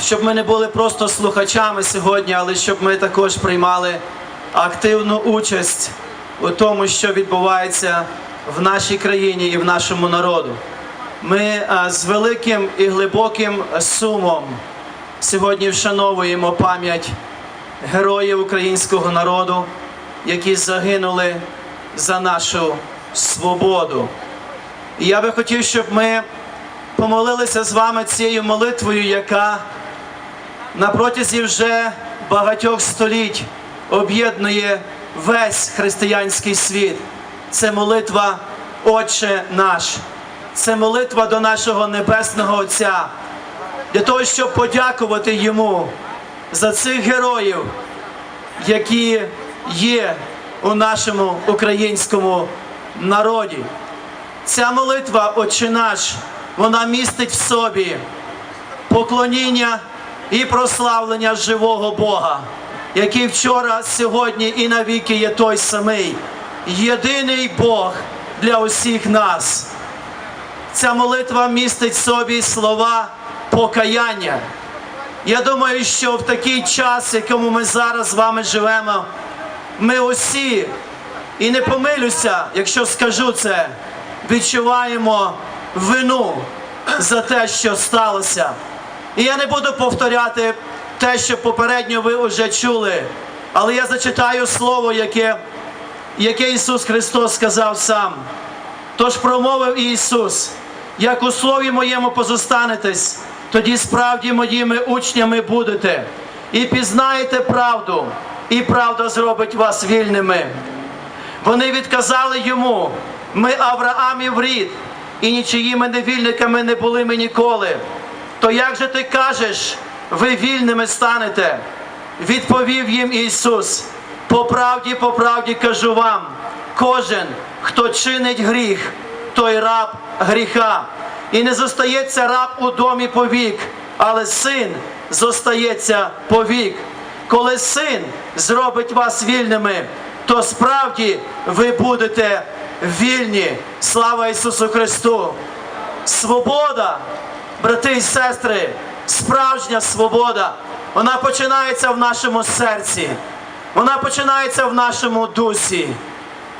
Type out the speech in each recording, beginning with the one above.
щоб ми не були просто слухачами сьогодні, але щоб ми також приймали активну участь у тому, що відбувається в нашій країні і в нашому народу. Ми з великим і глибоким сумом сьогодні вшановуємо пам'ять героїв українського народу, які загинули за нашу свободу. І я би хотів, щоб ми помолилися з вами цією молитвою, яка на протязі вже багатьох століть об'єднує весь християнський світ. Це молитва Отче наш, це молитва до нашого Небесного Отця, для того, щоб подякувати Йому за цих героїв, які є у нашому українському народі. Ця молитва, Отче наш, вона містить в собі поклоніння і прославлення живого Бога, який вчора, сьогодні і навіки є той самий, єдиний Бог для усіх нас. Ця молитва містить в собі слова покаяння. Я думаю, що в такий час, в якому ми зараз з вами живемо, ми усі, і не помилюся, якщо скажу це, відчуваємо вину за те, що сталося. І я не буду повторяти те, що попередньо ви вже чули, але я зачитаю слово, яке, яке Ісус Христос сказав сам. Тож промовив Ісус, як у слові моєму позостанетесь, тоді справді моїми учнями будете, і пізнаєте правду, і правда зробить вас вільними. Вони відказали йому: ми Авраамів рід, і нічиїми невільниками не були ми ніколи. То як же ти кажеш, ви вільними станете? Відповів їм Ісус: по правді, по правді кажу вам, кожен, хто чинить гріх, той раб гріха. І не зостається раб у домі повік, але син зостається повік. Коли син зробить вас вільними, то справді ви будете вільні. Слава Ісусу Христу! Свобода, брати і сестри, справжня свобода, вона починається в нашому серці, вона починається в нашому дусі.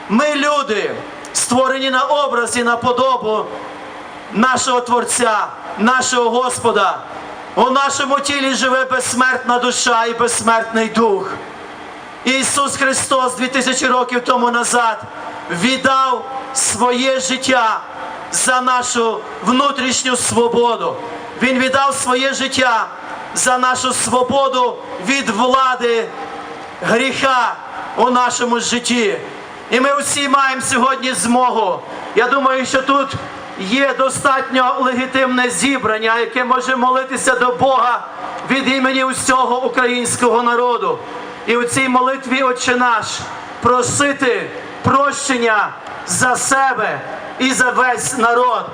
Ми люди, створені на образ і на подобу нашого Творця, нашого Господа. У нашому тілі живе безсмертна душа і безсмертний дух. Ісус Христос 2000 років тому назад віддав своє життя за нашу внутрішню свободу. Він віддав своє життя за нашу свободу від влади гріха у нашому житті. І ми всі маємо сьогодні змогу. Я думаю, що тут є достатньо легітимне зібрання, яке може молитися до Бога від імені усього українського народу. І у цій молитві, Отче наш, просити прощення за себе і за весь народ,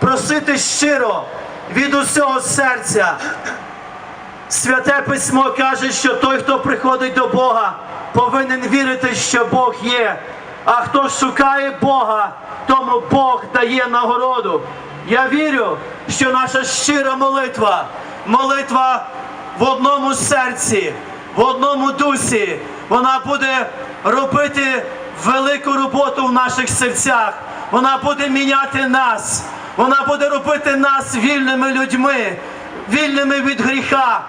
просити щиро від усього серця. Святе письмо каже, що той, хто приходить до Бога, повинен вірити, що Бог є. А хто шукає Бога, тому Бог дає нагороду. Я вірю, що наша щира молитва, молитва в одному серці, в одному дусі, вона буде робити велику роботу в наших серцях. Вона буде міняти нас. Вона буде робити нас вільними людьми, вільними від гріха,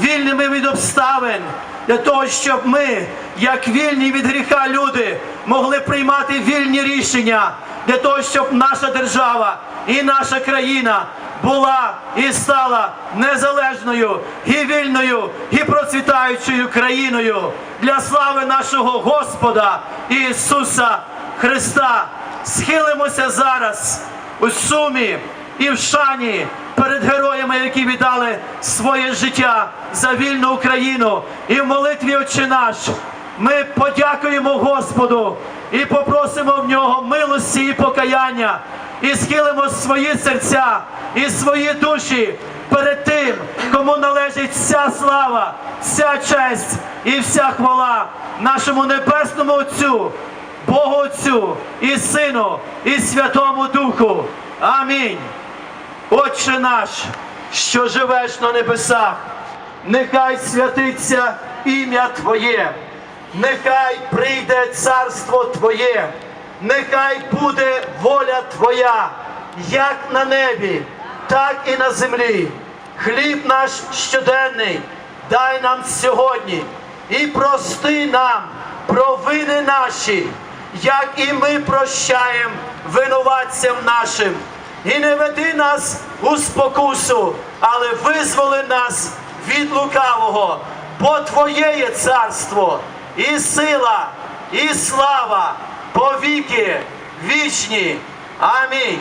вільними від обставин, для того, щоб ми, як вільні від гріха люди, могли приймати вільні рішення, для того, щоб наша держава і наша країна була і стала незалежною і вільною і процвітаючою країною для слави нашого Господа Ісуса Христа. Схилимося зараз у сумі і в шані перед героями, які віддали своє життя за вільну Україну. І в молитві Отче наш ми подякуємо Господу і попросимо в нього милості і покаяння, і схилимо свої серця і свої душі перед тим, кому належить вся слава, вся честь і вся хвала нашому небесному Отцю. Богу Отцю і Сину, і Святому Духу. Амінь. Отче наш, що живеш на небесах, нехай святиться ім'я Твоє, нехай прийде царство Твоє, нехай буде воля Твоя, як на небі, так і на землі. Хліб наш щоденний, дай нам сьогодні і прости нам провини наші, як і ми прощаємо винуватцям нашим. І не веди нас у спокусу, але визволи нас від лукавого, бо Твоє є царство, і сила, і слава повіки вічні. Амінь.